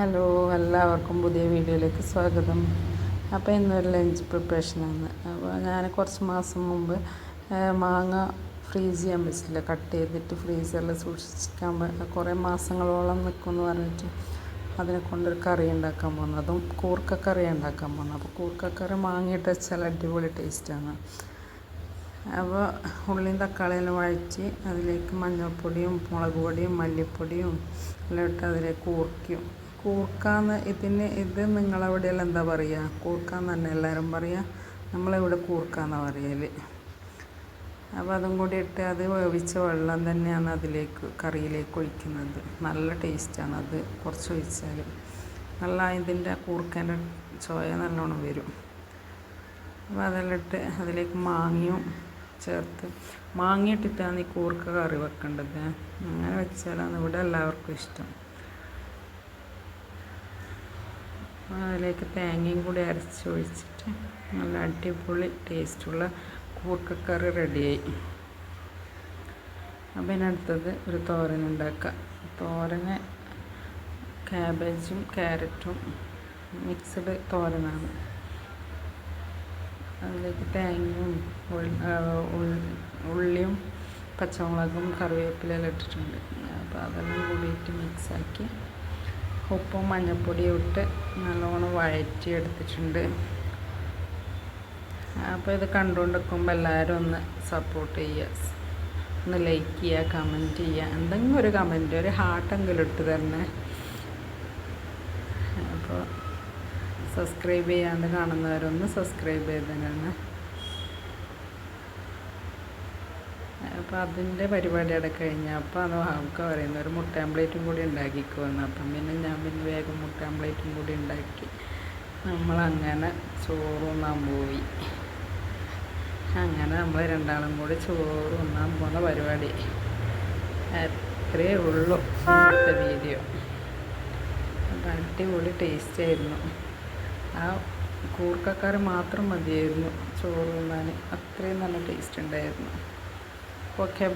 Hello എല്ലാവർക്കും പുതിയ വീഡിയോയിലേക്ക് സ്വാഗതം. അപ്പോൾ ഇന്നൊരു ലഞ്ച് പ്രിപ്പറേഷനാണ്. അപ്പോൾ ഞാൻ കുറച്ച് മാസം മുമ്പ് മാങ്ങ ഫ്രീസ് ചെയ്യാൻ പറ്റില്ല കട്ട് ചെയ്തിട്ട് ഫ്രീസറിൽ സൂക്ഷിക്കാൻ കുറേ മാസങ്ങളോളം നിൽക്കുമെന്ന് പറഞ്ഞിട്ട് അതിനെ കൊണ്ടൊരു കറി ഉണ്ടാക്കാൻ പോകുന്നത് അതും കൂർക്കക്കറി ഉണ്ടാക്കാൻ പോകുന്നത് അപ്പോൾ കൂർക്കക്കറി മാങ്ങയിട്ട് വെച്ചാൽ അടിപൊളി ടേസ്റ്റാണ്. അപ്പോൾ ഉള്ളിയും തക്കാളിയെല്ലാം വഴച്ച് അതിലേക്ക് മഞ്ഞൾപ്പൊടിയും മുളക് പൊടിയും മല്ലിപ്പൊടിയും എല്ലാം ഇട്ട് അതിലേക്ക് കൂർക്കും കൂർക്കാന്ന് ഇതിന് ഇത് നിങ്ങളവിടെയെല്ലാം എന്താ പറയുക കൂർക്കാന്ന് തന്നെ എല്ലാവരും പറയുക നമ്മളിവിടെ കൂർക്കാന്നാണ് പറയൽ അപ്പോൾ അതും കൂടി ഇട്ട് അത് വേവിച്ച വെള്ളം തന്നെയാണ് അതിലേക്ക് കറിയിലേക്ക് ഒഴിക്കുന്നത്. നല്ല ടേസ്റ്റാണ് അത് കുറച്ച് ഒഴിച്ചാൽ നല്ല ഇതിന്റെ കൂർക്കേന്റെ ചോയ നല്ലോണം വരും. അപ്പോൾ അതെല്ലാം ഇട്ട് അതിലേക്ക് മാങ്ങയും ചേർത്ത് മാങ്ങ ഇട്ടിട്ടാണ് ഈ കൂർക്ക കറി വെക്കേണ്ടത്. അങ്ങനെ വെച്ചാലാണ് ഇവിടെ എല്ലാവർക്കും ഇഷ്ടം. അതിലേക്ക് തേങ്ങയും കൂടി അരച്ച് ഒഴിച്ചിട്ട് നല്ല അടിപൊളി ടേസ്റ്റുള്ള കൂർക്കക്കറി റെഡിയായി. അപ്പം ഇതിനടുത്തത് ഒരു തോരൻ ഉണ്ടാക്കുക തോരന് ക്യാബേജും ക്യാരറ്റും മിക്സഡ് തോരനാണ്. അതിലേക്ക് തേങ്ങയും ഉള്ളിയും പച്ചമുളകും കറിവേപ്പിലെല്ലാം ഇട്ടിട്ടുണ്ട്. അപ്പോൾ അതെല്ലാം കൂടിയിട്ട് മിക്സാക്കി ഉപ്പും മഞ്ഞൾപ്പൊടിയും ഇട്ട് നല്ലോണം വഴറ്റി എടുത്തിട്ടുണ്ട് അപ്പോൾ ഇത് കണ്ടുകൊണ്ട് നിൽക്കുമ്പോൾ എല്ലാവരും ഒന്ന് സപ്പോർട്ട് ചെയ്യുക. ഒന്ന് ലൈക്ക് ചെയ്യുക കമന്റ് ചെയ്യുക. എന്തെങ്കിലും ഒരു കമന്റ് ഒരു ഹാർട്ടെങ്കിലും ഇട്ട് തരണേ. അപ്പോൾ സബ്സ്ക്രൈബ് ചെയ്യാണ്ട് കാണുന്നവരൊന്ന് സബ്സ്ക്രൈബ് ചെയ്ത് തന്നെ അപ്പോൾ അതിന്റെ പരിപാടി അവിടെ കഴിഞ്ഞാൽ അപ്പോൾ അത് അവൾക്ക് പറയുന്ന ഒരു മുട്ട ആംപ്ലേറ്റും കൂടി ഉണ്ടാക്കിക്കുമെന്ന് അപ്പം പിന്നെ ഞാൻ പിന്നെ വേഗം മുട്ട ആംപ്ലേറ്റും കൂടി ഉണ്ടാക്കി. നമ്മളങ്ങനെ ചോറുണ്ണാൻ പോയി. അങ്ങനെ നമ്മൾ രണ്ടാളും കൂടി ചോറ് ഉണ്ണാൻ പോകുന്ന പരിപാടി. അത്രയേ ഉള്ളൂ ഇന്നത്തെ വീഡിയോ. അപ്പം അടിപൊളി ടേസ്റ്റ് ആയിരുന്നു. ആ കൂർക്കക്കാർ മാത്രം മതിയായിരുന്നു ചോറ് ഉണ്ണാൻ അത്രയും നല്ല ടേസ്റ്റ് ഉണ്ടായിരുന്നു. qualquer